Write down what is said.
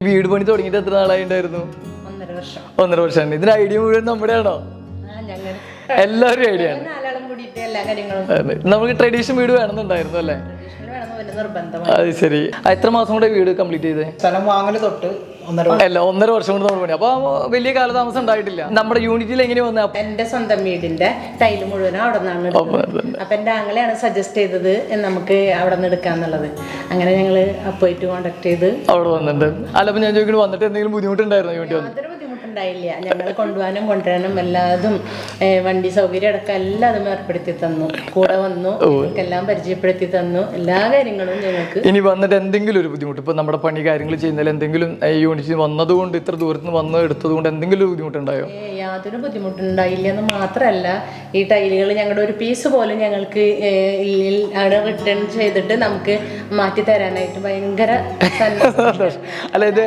വീട് പണി തുടങ്ങിയിട്ട് എത്ര നാളായി ഉണ്ടായിരുന്നു? ഒന്നര വർഷം. ഒന്നര വർഷം ഇതിന് ഐഡിയ മുഴുവൻ നമ്മുടെ ആണോ ആ ഞങ്ങൾ എല്ലാവരും ഐഡിയ ആണ്. നമുക്ക് ട്രഡീഷൻ വീട് വേണമെന്നുണ്ടായിരുന്നു അല്ലേ? അത് ശരി. ആ, എത്ര മാസം കൂടെ വീട് കംപ്ലീറ്റ് ചെയ്തേ? സ്ഥലം വാങ്ങൽ തൊട്ട് ഒന്നര അല്ല ഒന്നര വർഷം കൊണ്ട് നമ്മൾ പണി. അപ്പൊ വലിയ കാലതാമസം ഉണ്ടായിട്ടില്ല. നമ്മുടെ യൂണിറ്റിൽ എങ്ങനെ വന്ന? എന്റെ സ്വന്തം വീടിന്റെ ടൈൽ മുഴുവനും അവിടെ നിന്നാണ് അപ്പൊ എന്റെ ആങ്ങളെയാണ് സജസ്റ്റ് ചെയ്തത് നമുക്ക് അവിടെ നിന്ന് എടുക്കാന്നുള്ളത് അങ്ങനെ ഞങ്ങൾ അപ്പോയിട്ട് കോണ്ടാക്ട് ചെയ്ത് അവിടെ വന്നിട്ടുണ്ട്. അല്ല അപ്പൊ ഞാൻ ചോദിക്കുന്നത് വന്നിട്ട് എന്തെങ്കിലും ബുദ്ധിമുട്ടുണ്ടായിരുന്നു? യൂണിറ്റ് വന്ന്? ബുദ്ധിമുട്ടുണ്ടായില്ല ഞങ്ങൾ കൊണ്ടുപോകാനും കൊണ്ടുവരാനും എല്ലാതും വണ്ടി സൗകര്യം അടക്കം എല്ലാതും ഏർപ്പെടുത്തി തന്നു. കൂടെ വന്നു എല്ലാം പരിചയപ്പെടുത്തി തന്നു. എല്ലാ കാര്യങ്ങളും ഞങ്ങൾക്ക് ഇനി വന്നിട്ട് എന്തെങ്കിലും ഒരു ബുദ്ധിമുട്ട്? ഇപ്പൊ നമ്മുടെ പണി കാര്യങ്ങൾ ചെയ്യുന്നതിൽ എന്തെങ്കിലും യൂണിറ്റ് വന്നതുകൊണ്ട് ഇത്ര ദൂരത്ത് നിന്ന് വന്ന് എടുത്തതുകൊണ്ട് എന്തെങ്കിലും ഒരു ബുദ്ധിമുട്ടുണ്ടായോ? യാതൊരു ബുദ്ധിമുട്ടുണ്ടായില്ല എന്ന് മാത്രമല്ല ഈ ടൈലുകൾ ഞങ്ങളുടെ ഒരു പീസ് പോലും ഞങ്ങൾക്ക് അവിടെ റിട്ടേൺ ചെയ്തിട്ട് നമുക്ക് മാറ്റി തരാനായിട്ട് ഭയങ്കര അല്ല ഇത്